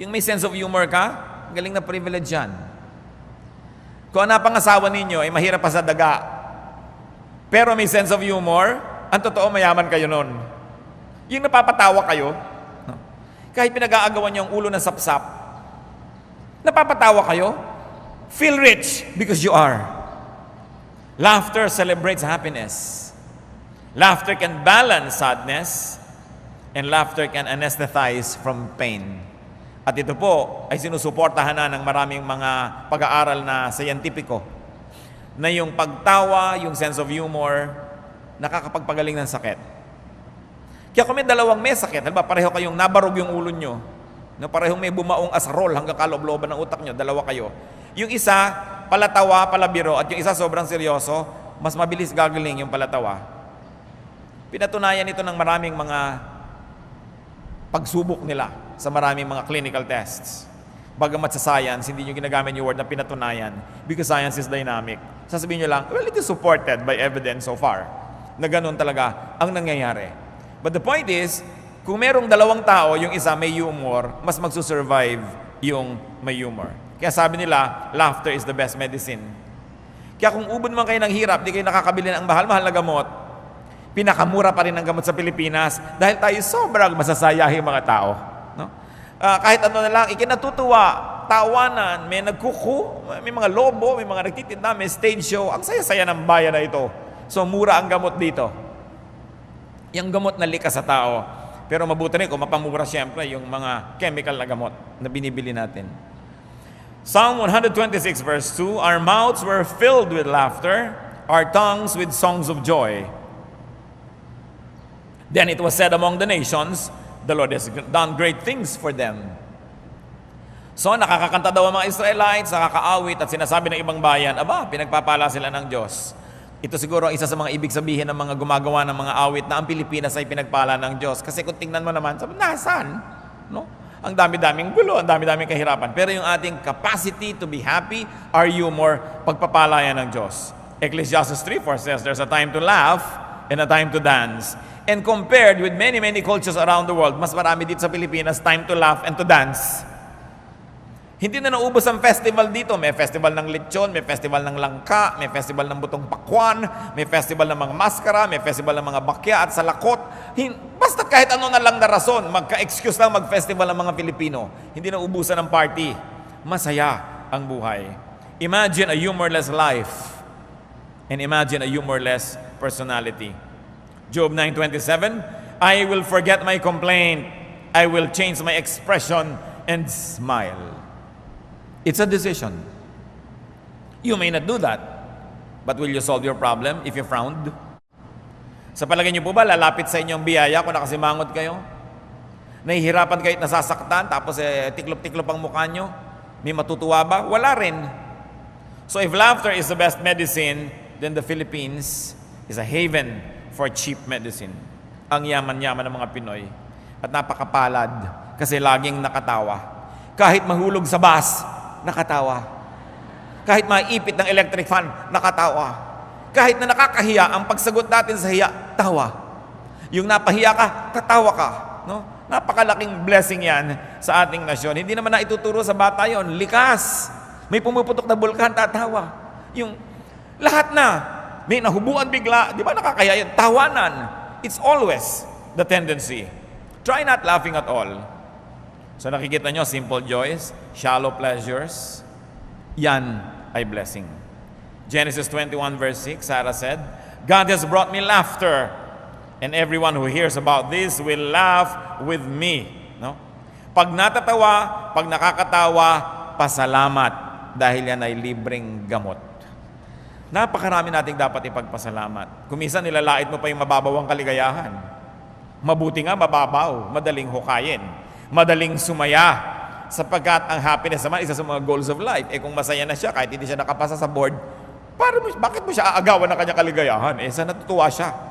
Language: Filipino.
Yung may sense of humor ka, galing na privilege yan. Kung ang napangasawa ninyo ay mahirap pa sa daga, pero may sense of humor, ang totoo mayaman kayo nun. Yung napapatawa kayo, kahit pinag-aagawan niyo ang ulo ng sapsap, napapatawa kayo, feel rich because you are. Laughter celebrates happiness. Laughter can balance sadness, and laughter can anesthetize from pain. At ito po ay sinusuportahan na ng maraming mga pag-aaral na scientifico na yung pagtawa, yung sense of humor, nakakapagpagaling ng sakit. Kaya kung may dalawang may sakit, halimbawa pareho kayong nabarog yung ulo nyo, na parehong may bumaong asarol hanggang kaloob-looban ng utak nyo, dalawa kayo. Yung isa, palatawa, palabiro, at yung isa sobrang seryoso, mas mabilis gagaling yung palatawa. Pinatunayan ito ng maraming mga pagsubok nila sa maraming mga clinical tests. Bagamat sa science, hindi nyo ginagamit yung word na pinatunayan because science is dynamic. Sasabihin nyo lang, well, it is supported by evidence so far na ganun talaga ang nangyayari. But the point is, kung merong dalawang tao, yung isa may humor, mas magsusurvive yung may humor. Kaya sabi nila, laughter is the best medicine. Kaya kung ubod man kayo ng hirap, di kayo nakakabili ng mahal-mahal na gamot, pinakamura pa rin ang gamot sa Pilipinas dahil tayo sobrang masasayahin mga tao. Ah, kahit ano na lang, ikinatutuwa, tawanan, may nagkuku, may mga lobo, may mga nagtitinda, may stage show. Ang saya-saya ng bayan na ito. So, mura ang gamot dito. Yung gamot na likas sa tao. Pero mabuti rin kung mapamura siyempre yung mga chemical na gamot na binibili natin. Psalm 126 verse 2, Our mouths were filled with laughter, our tongues with songs of joy. Then it was said among the nations, the Lord has done great things for them. So nakakakanta daw ang mga Israelites, nakakaawit at sinasabi ng ibang bayan, aba, pinagpapala sila ng Diyos. Ito siguro ang isa sa mga ibig sabihin ng mga gumagawa ng mga awit na ang Pilipinas ay pinagpala ng Diyos. Kasi kung tingnan mo naman, sabi, nasan? No? Ang dami-daming gulo, ang dami-daming kahirapan. Pero yung ating capacity to be happy, our humor, pagpapalaya ng Diyos. Ecclesiastes 3.4 says, There's a time to laugh and a time to dance. And compared with many, many cultures around the world, mas marami dito sa Pilipinas, time to laugh and to dance. Hindi na naubos ang festival dito. May festival ng lechon, may festival ng langka, may festival ng butong pakwan, may festival ng mga maskara, may festival ng mga bakya at salakot. Basta kahit ano na lang na rason, magka-excuse lang mag-festival ng mga Pilipino. Hindi na ubusan ng party. Masaya ang buhay. Imagine a humorless life and imagine a humorless personality. Job 9:27, I will forget my complaint. I will change my expression and smile. It's a decision. You may not do that, but will you solve your problem if you frowned? Sa palagay niyo po ba, lalapit sa inyong biyaya kung nakasimangot kayo? Nahihirapan kayo at nasasaktan, tapos eh, tiklop-tiklop ang mukha nyo? May matutuwa ba? Wala rin. So if laughter is the best medicine, then the Philippines is a haven for cheap medicine. Ang yaman-yaman ng mga Pinoy. At napakapalad kasi laging nakatawa. Kahit mahulog sa bus, nakatawa. Kahit maipit ng electric fan, nakatawa. Kahit na nakakahiya ang pagsagot natin sa hiya, tawa. Yung napahiya ka, tatawa ka. No? Napakalaking blessing yan sa ating nasyon. Hindi naman na ituturo sa bata yon. Likas. May pumuputok na bulkan, tatawa. Yung lahat na, may nahubuan bigla, di ba nakakaya yun? Tawanan. It's always the tendency. Try not laughing at all. So nakikita nyo, simple joys, shallow pleasures, yan ay blessing. Genesis 21 verse 6, Sarah said, God has brought me laughter, and everyone who hears about this will laugh with me. No? Pag natatawa, pag nakakatawa, pasalamat dahil yan ay libreng gamot. Napakarami nating dapat ipagpasalamat. Kumisan nilalait mo pa yung mababawang kaligayahan. Mabuti nga mababaw, madaling hukayin, madaling sumaya. Sapagkat ang happiness naman isa sa mga goals of life. Eh kung masaya na siya kahit hindi siya nakapasa sa board, para mo, bakit mo siya aagawan ng kanyang kaligayahan? Eh sa natutuwa siya.